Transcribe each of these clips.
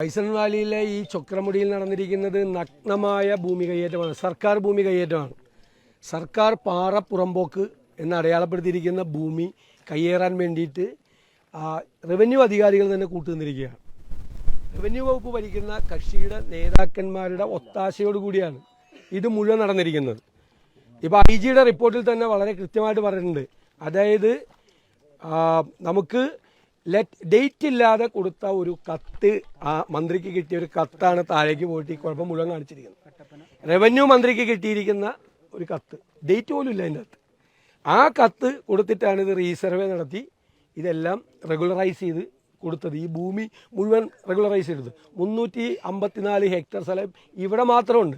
Bison വാലിയിലെ ഈ ചൊക്രമുടിയിൽ നടന്നിരിക്കുന്നത് നഗ്നമായ ഭൂമി കയ്യേറ്റമാണ് സർക്കാർ ഭൂമി കയ്യേറ്റമാണ് സർക്കാർ പാറ പുറമ്പോക്ക് എന്ന് അടയാളപ്പെടുത്തിയിരിക്കുന്ന ഭൂമി കയ്യേറാൻ വേണ്ടിയിട്ട് റവന്യൂ അധികാരികൾ തന്നെ കൂട്ടുനിന്നിരിക്കുകയാണ്. റവന്യൂ വകുപ്പ് ഭരിക്കുന്ന കക്ഷിയുടെ നേതാക്കന്മാരുടെ ഒത്താശയോടുകൂടിയാണ് ഇത് മുഴുവൻ നടന്നിരിക്കുന്നത്. ഇപ്പോൾ ഐ ജിയുടെ റിപ്പോർട്ടിൽ തന്നെ വളരെ കൃത്യമായിട്ട് പറഞ്ഞിട്ടുണ്ട്. അതായത് നമുക്ക് ലെറ്റ് ഡേറ്റ് ഇല്ലാതെ കൊടുത്ത ഒരു കത്ത് ആ മന്ത്രിക്ക് കിട്ടിയ ഒരു കത്താണ് താഴേക്ക് പോയിട്ട് ഈ കുഴപ്പം മുഴുവൻ കാണിച്ചിരിക്കുന്നത്. റവന്യൂ മന്ത്രിക്ക് കിട്ടിയിരിക്കുന്ന ഒരു കത്ത്. ഡേറ്റ് പോലും ഇല്ല അതിന്റെ അകത്ത്. ആ കത്ത് കൊടുത്തിട്ടാണ് ഇത് റീസർവേ നടത്തി ഇതെല്ലാം റെഗുലറൈസ് ചെയ്ത് കൊടുത്തത്. ഈ ഭൂമി മുഴുവൻ റെഗുലറൈസ് ചെയ്തത്. മുന്നൂറ്റി അമ്പത്തിനാല് ഹെക്ടർ സ്ഥലം ഇവിടെ മാത്രമുണ്ട്.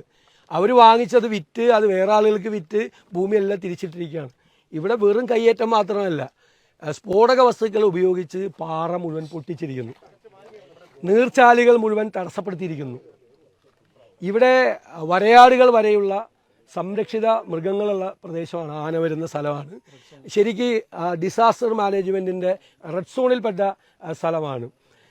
അവർ വാങ്ങിച്ചത് വിറ്റ് അത് വേറെ ആളുകൾക്ക് വിറ്റ് ഭൂമിയെല്ലാം തിരിച്ചിട്ടിരിക്കുകയാണ്. ഇവിടെ വെറും കയ്യേറ്റം മാത്രമല്ല. സ്ഫോടക വസ്തുക്കൾ ഉപയോഗിച്ച് പാറ മുഴുവൻ പൊട്ടിച്ചിരിക്കുന്നു. നീർച്ചാലുകൾ മുഴുവൻ തടസ്സപ്പെടുത്തിയിരിക്കുന്നു. ഇവിടെ വരയാടുകൾ വരെയുള്ള സംരക്ഷിത മൃഗങ്ങളുള്ള പ്രദേശമാണ് ആന വരുന്ന സ്ഥലമാണ്. ശരിക്ക് ഡിസാസ്റ്റർ മാനേജ്മെന്റിന്റെ റെഡ് സോണിൽപ്പെട്ട സ്ഥലമാണ്.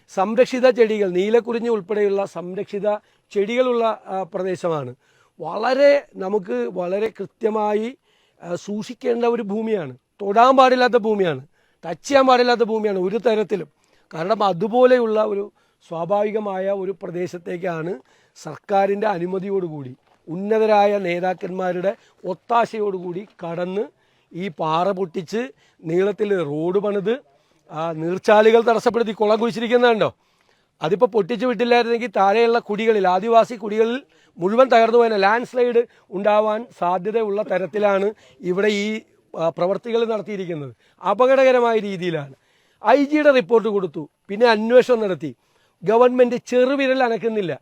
സംരക്ഷിത ചെടികൾ നീലക്കുറിഞ്ഞ് ഉൾപ്പെടെയുള്ള സംരക്ഷിത ചെടികളുള്ള പ്രദേശമാണ്. വളരെ നമുക്ക് വളരെ കൃത്യമായി സൂക്ഷിക്കേണ്ട ഒരു ഭൂമിയാണ്. തൊടാൻ പാടില്ലാത്ത ഭൂമിയാണ്. ടച്ച് ചെയ്യാൻ പാടില്ലാത്ത ഭൂമിയാണ് ഒരു തരത്തിലും. കാരണം അതുപോലെയുള്ള ഒരു സ്വാഭാവികമായ ഒരു പ്രദേശത്തേക്കാണ് സർക്കാരിന്റെ അനുമതിയോടുകൂടി ഉന്നതരായ നേതാക്കന്മാരുടെ ഒത്താശയോടുകൂടി കടന്ന് ഈ പാറ പൊട്ടിച്ച് നീളത്തിൽ റോഡ് പണിത് നീർച്ചാലുകൾ തടസ്സപ്പെടുത്തി കുളം കുഴിച്ചിരിക്കുന്നുണ്ടോ? അതിപ്പോൾ പൊട്ടിച്ചു വിട്ടില്ലായിരുന്നെങ്കിൽ താഴെയുള്ള കുടികളിൽ ആദിവാസി കുടികളിൽ മുഴുവൻ തകർന്നു പോയ ലാൻഡ് സ്ലൈഡ് ഉണ്ടാവാൻ സാധ്യതയുള്ള തരത്തിലാണ് ഇവിടെ ഈ പ്രവർത്തികൾ നടത്തിയിരിക്കുന്നത് അപകടകരമായ രീതിയിലാണ്. ഐ ജിയുടെ റിപ്പോർട്ട് കൊടുത്തു. പിന്നെ അന്വേഷണം നടത്തി. ഗവൺമെന്റ് ചെറുവിരൽ അനക്കുന്നില്ല.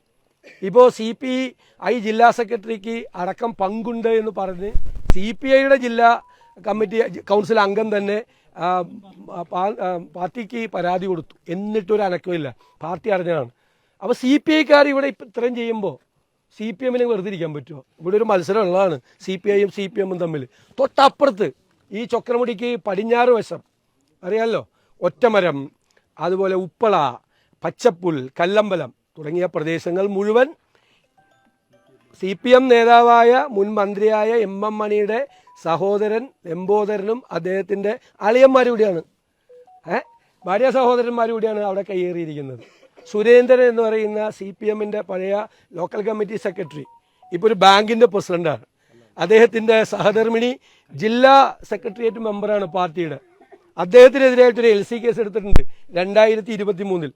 ഇപ്പോൾ സി പി ഐ ജില്ലാ സെക്രട്ടറിക്ക് അടക്കം പങ്കുണ്ട് എന്ന് പറഞ്ഞ് സി പി ഐയുടെ ജില്ലാ കമ്മിറ്റി കൗൺസിൽ അംഗം തന്നെ പാർട്ടിക്ക് പരാതി കൊടുത്തു. എന്നിട്ടൊരു അനക്കമില്ല പാർട്ടി അറിഞ്ഞതാണ്. അപ്പോൾ സി പി ഐക്കാർ ഇവിടെ ഇപ്പം ഇത്രയും ചെയ്യുമ്പോൾ സി പി എമ്മിനെ വെറുതെ ഇരിക്കാൻ പറ്റുമോ? ഇവിടെ ഒരു മത്സരം ഉള്ളതാണ്. സി പി ഐയും സി പി എമ്മും തമ്മിൽ തൊട്ടപ്പുറത്ത് ഈ ചൊക്രമുടിക്ക് പടിഞ്ഞാറ് വശം. അറിയാമല്ലോ ഒറ്റമരം അതുപോലെ ഉപ്പള പച്ചപ്പുൽ കല്ലമ്പലം തുടങ്ങിയ പ്രദേശങ്ങൾ മുഴുവൻ സി പി എം നേതാവായ മുൻ മന്ത്രിയായ എം എം മണിയുടെ സഹോദരൻ എംബോദരനും അദ്ദേഹത്തിന്റെ അളിയന്മാരും കൂടിയാണ് ഏഹ് ഭാര്യ സഹോദരന്മാരും കൂടിയാണ് അവിടെ കയ്യേറിയിരിക്കുന്നത്. സുരേന്ദ്രൻ എന്ന് പറയുന്ന സി പി എമ്മിന്റെ പഴയ ലോക്കൽ കമ്മിറ്റി സെക്രട്ടറി. ഇപ്പോൾ ഒരു ബാങ്കിന്റെ പ്രസിഡന്റാണ് അദ്ദേഹത്തിന്റെ സഹധർമ്മിണി ജില്ലാ സെക്രട്ടേറിയറ്റ് മെമ്പറാണ് പാർട്ടിയുടെ. അദ്ദേഹത്തിനെതിരായിട്ടൊരു എൽ സി കേസ് എടുത്തിട്ടുണ്ട് രണ്ടായിരത്തി ഇരുപത്തി മൂന്നിൽ